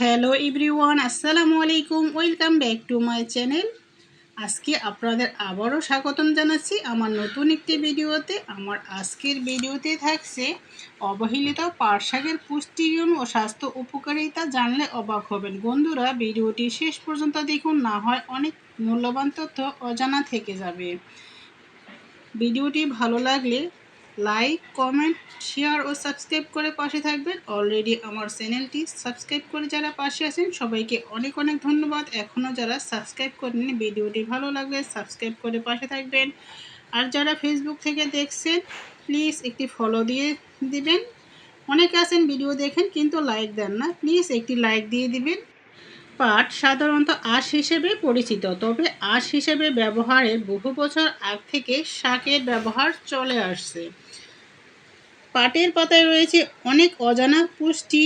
Hello everyone, আসসালামু আলাইকুম, welcome back to my channel. আজকে আপনাদের আবারও স্বাগতম জানাচ্ছি আমার নতুন একটি ভিডিওতে। আমার আজকের ভিডিওতে থাকছে অবহেলিত পাট শাকের পুষ্টিগুণ ও স্বাস্থ্য উপকারিতা জানলে অবাক হবেন। বন্ধুরা, ভিডিওটি শেষ পর্যন্ত দেখুন, না হয় অনেক মূল্যবান তথ্য অজানা থেকে যাবে। ভিডিওটি ভালো লাগলে লাইক কমেন্ট শেয়ার ও সাবস্ক্রাইব করে পাশে থাকবেন। অলরেডি আমার চ্যানেলটি সাবস্ক্রাইব করে যারা পাশে আছেন, সবাইকে অনেক অনেক ধন্যবাদ। এখনও যারা সাবস্ক্রাইব করেনি ভিডিওটি ভালো লাগলে সাবস্ক্রাইব করে পাশে থাকবেন। আর যারা ফেসবুক থেকে দেখছেন প্লিজ একটি ফলো দিয়ে দিবেন। অনেকে আছেন ভিডিও দেখেন, কিন্তু লাইক দেন না। প্লিজ একটি লাইক দিয়ে দিবেন। পাট সাধারণত আঁশ হিসেবে পরিচিত, তবে আঁশ হিসেবে ব্যবহারের বহু বছর আগ থেকে শাকের ব্যবহার চলে আসছে। পাটের পাতায় রয়েছে অনেক অজানা পুষ্টি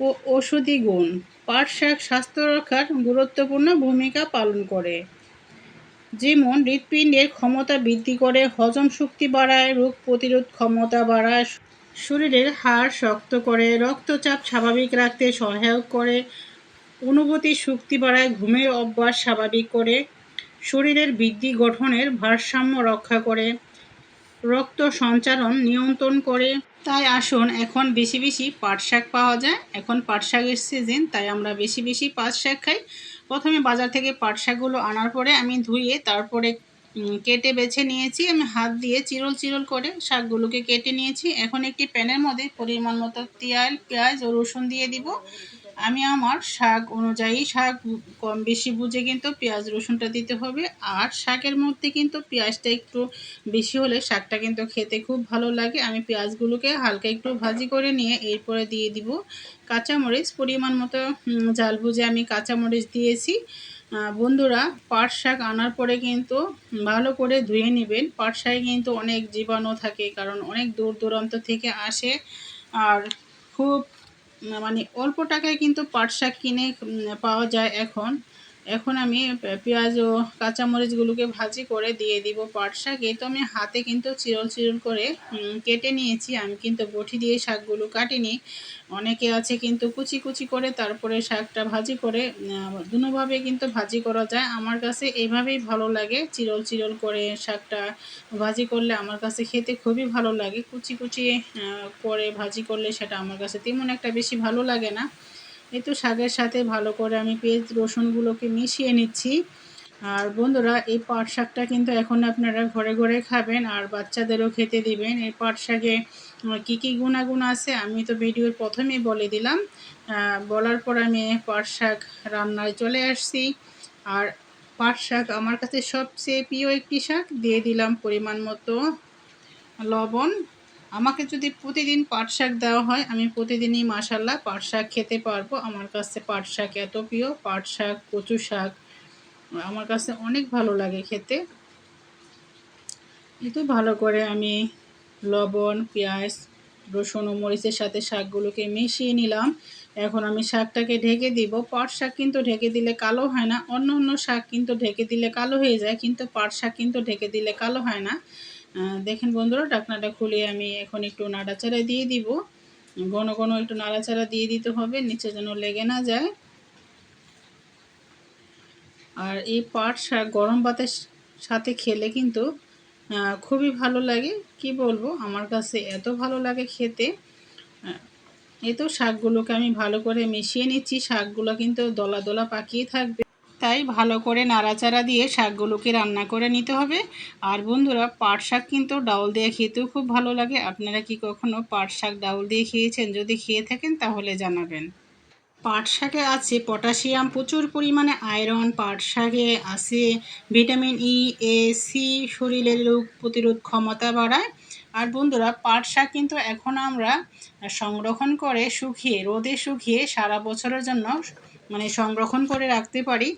ও ঔষধি গুণ। পাট শাক স্বাস্থ্য রক্ষার গুরুত্বপূর্ণ ভূমিকা পালন করে। যেমন হৃৎপিণ্ডের ক্ষমতা বৃদ্ধি করে, হজম শক্তি বাড়ায়, রোগ প্রতিরোধ ক্ষমতা বাড়ায়, শরীরের হাড় শক্ত করে, রক্তচাপ স্বাভাবিক রাখতে সহায়ক করে, অনুভূতি শক্তি বাড়ায়, ঘুমের অভ্যাস স্বাভাবিক করে, শরীরের বৃদ্ধি গঠনের ভারসাম্য রক্ষা করে। রক্ত সঞ্চালন নিয়ন্ত্রণ করে। তাই আসুন, এখন বেশি বেশি পাট শাক পাওয়া যায়। এখন পাট শাকের সিজন তাই আমরা বেশি বেশি পাট শাক খাই। প্রথমে বাজার থেকে পাট শাকগুলো আনার পরে আমি ধুয়ে, তারপরে কেটে বেছে নিয়েছি। আমি হাত দিয়ে চিরল চিরল করে শাকগুলোকে কেটে নিয়েছি। এখন একটি প্যানের মধ্যে পরিমাণ মতো তেল, পেঁয়াজ ও রসুন দিয়ে দিব। আমি আমার শাক অনুযায়ী শাক কম বেশি বুঝে কিন্তু পেঁয়াজ রসুনটা দিতে হবে। আর শাকের মধ্যে কিন্তু পেঁয়াজটা একটু বেশি হলে শাকটা কিন্তু খেতে খুব ভালো লাগে। আমি পেঁয়াজগুলোকে হালকা একটু ভাজি করে নিয়ে এরপরে দিয়ে দিব। কাঁচামরিচ পরিমাণ মতো জাল বুঝে আমি কাঁচামরিচ দিয়েছি। বন্ধুরা, পাট শাক আনার পরে কিন্তু ভালো করে ধুয়ে নেবেন। পাট শাকে কিন্তু অনেক জীবাণু থাকে, কারণ অনেক দূর দূরান্ত থেকে আসে। আর খুব মানে অল্প টাকায় কিন্তু পাট শাক কিনে পাওয়া যায় এখন। এখন আমি পেঁয়াজ ও কাঁচামরিচগুলোকে ভাজি করে দিয়ে দিব পাট শাক। এই তো আমি হাতে কিন্তু চিরল চিরল করে কেটে নিয়েছি। আমি কিন্তু বটি দিয়ে শাকগুলো কাটিনি। অনেকে আছে কিন্তু কুচি কুচি করে তারপরে শাকটা ভাজি করে দুভাবে কিন্তু ভাজি করা যায়। আমার কাছে এইভাবেই ভালো লাগে চিরল চিরল করে শাকটা ভাজি করলে। আমার কাছে খেতে খুবই ভালো লাগে। কুচি কুচি করে ভাজি করলে সেটা আমার কাছে তেমন একটা বেশি ভালো লাগে না। এই তো শাকের সাথে ভালো করে আমি পেঁয়াজ, রসুনগুলোকে মিশিয়ে নিচ্ছি। আর বন্ধুরা, এই পাট শাকটা কিন্তু এখন আপনারা ঘরে ঘরে খাবেন আর বাচ্চাদেরও খেতে দিবেন। এই পাট শাকে কী কী গুণাগুণ আছে আমি তো ভিডিওর প্রথমেই বলে দিলাম। বলার পর আমি পাট শাক রান্নায় চলে আসছি। আর পাট শাক আমার কাছে সবচেয়ে প্রিয় একটি শাক, দিয়ে দিলাম পরিমাণ মতো লবণ। আমাকে যদি প্রতিদিন পাট শাক দেওয়া হয়, আমি প্রতিদিনই মাসাল্লাহ পাট শাক খেতে পারব। আমার কাছে পাট শাক এত প্রিয়, পাট শাক, কচু শাক, আমার কাছে অনেক ভালো লাগে খেতে। কিন্তু ভালো করে আমি লবণ, পেঁয়াজ, রসুন ও মরিচের সাথে শাকগুলোকে মিশিয়ে নিলাম। এখন আমি শাকটাকে ঢেকে দিব। পাট শাক কিন্তু ঢেকে দিলে কালো হয় না। অন্য অন্য শাক কিন্তু ঢেকে দিলে কালো হয়ে যায়, কিন্তু পাট শাক কিন্তু ঢেকে দিলে কালো হয় না। দেখেন বন্ধুরা ডাকনাটা খুলে আমি এখন একটু নাড়াচাড়া দিয়ে দিব। ঘন ঘন একটু নাড়াচাড়া দিয়ে দিতে হবে, নিচে যেন লেগে না যায়। আর এই পাট শাক গরম ভাতের সাথে খেলে কিন্তু খুবই ভালো লাগে। কি বলব, আমার কাছে এত ভালো লাগে খেতে। এই তো শাকগুলোকে আমি ভালো করে মিশিয়ে নিচ্ছি, শাকগুলো কিন্তু দলা দলা পাকিয়ে থাকবে। তাই ভালো করে নাড়াচাড়া দিয়ে শাকগুলোকে রান্না করে নিতে হবে। আর বন্ধুরা, পাট শাক কিন্তু ডাউল দিয়ে খেতেও খুব ভালো লাগে। আপনারা কি কখনো পাট শাক ডাউল দিয়ে খেয়েছেন? যদি খেয়ে থাকেন তাহলে জানাবেন। পাট শাকে আছে পটাশিয়াম, প্রচুর পরিমাণে আয়রন, পাট শাকে আছে ভিটামিন ই, এ, সি, শরীরের রোগ প্রতিরোধ ক্ষমতা বাড়ায়। আর বন্ধুরা, পাট শাক কিন্তু এখন আমরা সংরক্ষণ করে শুকিয়ে, রোদে শুকিয়ে সারা বছরের জন্য মানে সংরক্ষণ করে রাখতে পারি।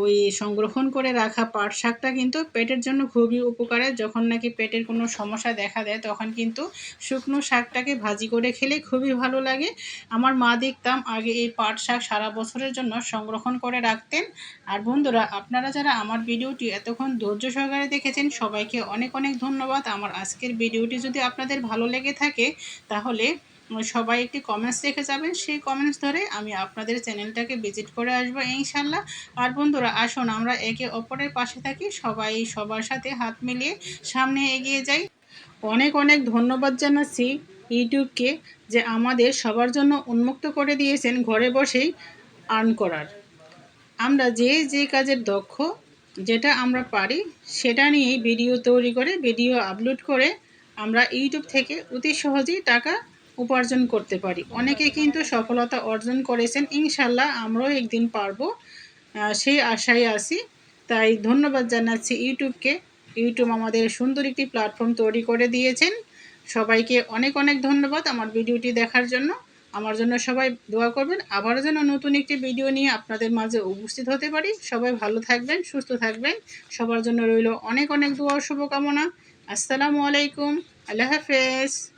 ওই সংরক্ষণ করে রাখা পাট শাকটা কিন্তু পেটের জন্য খুবই উপকারে। যখন নাকি পেটের কোনো সমস্যা দেখা দেয়, তখন কিন্তু শুকনো শাকটাকে ভাজি করে খেলে খুবই ভালো লাগে। আমার মা দেখতাম আগে এই পাট শাক সারা বছরের জন্য সংরক্ষণ করে রাখতেন। আর বন্ধুরা, আপনারা যারা আমার ভিডিওটি এতক্ষণ ধৈর্য সহকারে দেখেছেন, সবাইকে অনেক অনেক ধন্যবাদ। আমার আজকের ভিডিওটি যদি আপনাদের ভালো লেগে থাকে, তাহলে সবাই একটি কমেন্টস রেখে যাবেন। সেই কমেন্টস ধরে আমি আপনাদের চ্যানেলটাকে ভিজিট করে আসব ইনশাল্লাহ। আর বন্ধুরা, আসুন, আমরা একে অপরের পাশে থাকি। সবাই সবার সাথে হাত মিলিয়ে সামনে এগিয়ে যাই। অনেক অনেক ধন্যবাদ জানাচ্ছি ইউটিউবকে যে আমাদের সবার জন্য উন্মুক্ত করে দিয়েছেন ঘরে বসেই আর্ন করার। আমরা যে যে কাজের দক্ষ, যেটা আমরা পারি, সেটা নিয়েই ভিডিও তৈরি করে ভিডিও আপলোড করে আমরা ইউটিউব থেকে অতি সহজেই টাকা উপার্জন করতে পারি। অনেকে কিন্তু সফলতা অর্জন করেছেন ইনশাল্লাহ আমরাও একদিন পারব। সেই আশায় আছি। তাই ধন্যবাদ জানাচ্ছি ইউটিউবকে। ইউটিউব আমাদের সুন্দর একটি প্ল্যাটফর্ম তৈরি করে দিয়েছেন। সবাইকে অনেক অনেক ধন্যবাদ আমার ভিডিওটি দেখার জন্য। আমার জন্য সবাই দোয়া করবেন। আবারও যেন নতুন একটি ভিডিও নিয়ে আপনাদের মাঝে উপস্থিত হতে পারি। সবাই ভালো থাকবেন, সুস্থ থাকবেন। সবার জন্য রইল অনেক অনেক দোয়া শুভকামনা। আসসালামু আলাইকুম। আল্লাহ হাফেজ।